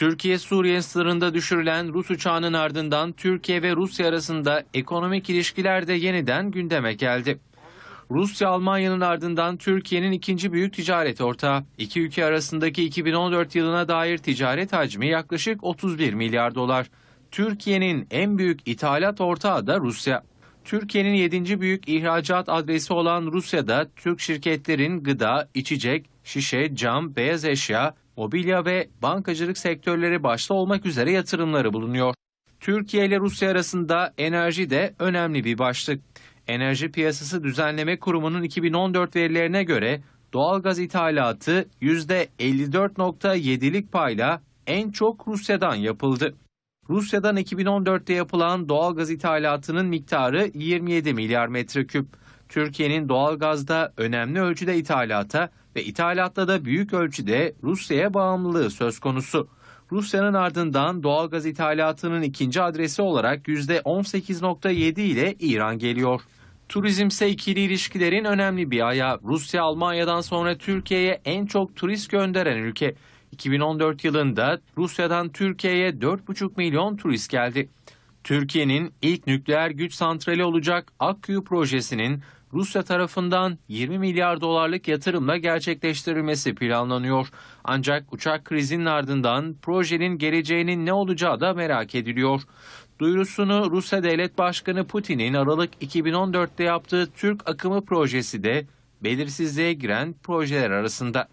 Türkiye-Suriye sınırında düşürülen Rus uçağının ardından Türkiye ve Rusya arasında ekonomik ilişkiler de yeniden gündeme geldi. Rusya Almanya'nın ardından Türkiye'nin ikinci büyük ticaret ortağı. İki ülke arasındaki 2014 yılına dair ticaret hacmi yaklaşık 31 milyar dolar. Türkiye'nin en büyük ithalat ortağı da Rusya. Türkiye'nin 7. büyük ihracat adresi olan Rusya'da Türk şirketlerin gıda, içecek, şişe, cam, beyaz eşya, mobilya ve bankacılık sektörleri başta olmak üzere yatırımları bulunuyor. Türkiye ile Rusya arasında enerji de önemli bir başlık. Enerji Piyasası Düzenleme Kurumu'nun 2014 verilerine göre doğalgaz ithalatı %54.7'lik payla en çok Rusya'dan yapıldı. Rusya'dan 2014'te yapılan doğalgaz ithalatının miktarı 27 milyar metreküp. Türkiye'nin doğalgazda önemli ölçüde ithalata ve ithalatta da büyük ölçüde Rusya'ya bağımlılığı söz konusu. Rusya'nın ardından doğalgaz ithalatının ikinci adresi olarak %18.7 ile İran geliyor. Turizm ise ikili ilişkilerin önemli bir ayağı. Rusya Almanya'dan sonra Türkiye'ye en çok turist gönderen ülke. 2014 yılında Rusya'dan Türkiye'ye 4,5 milyon turist geldi. Türkiye'nin ilk nükleer güç santrali olacak Akkuyu projesinin Rusya tarafından 20 milyar dolarlık yatırımla gerçekleştirilmesi planlanıyor. Ancak uçak krizinin ardından projenin geleceğinin ne olacağı da merak ediliyor. Duyurusunu Rusya Devlet Başkanı Putin'in Aralık 2014'te yaptığı Türk akımı projesi de belirsizliğe giren projeler arasında.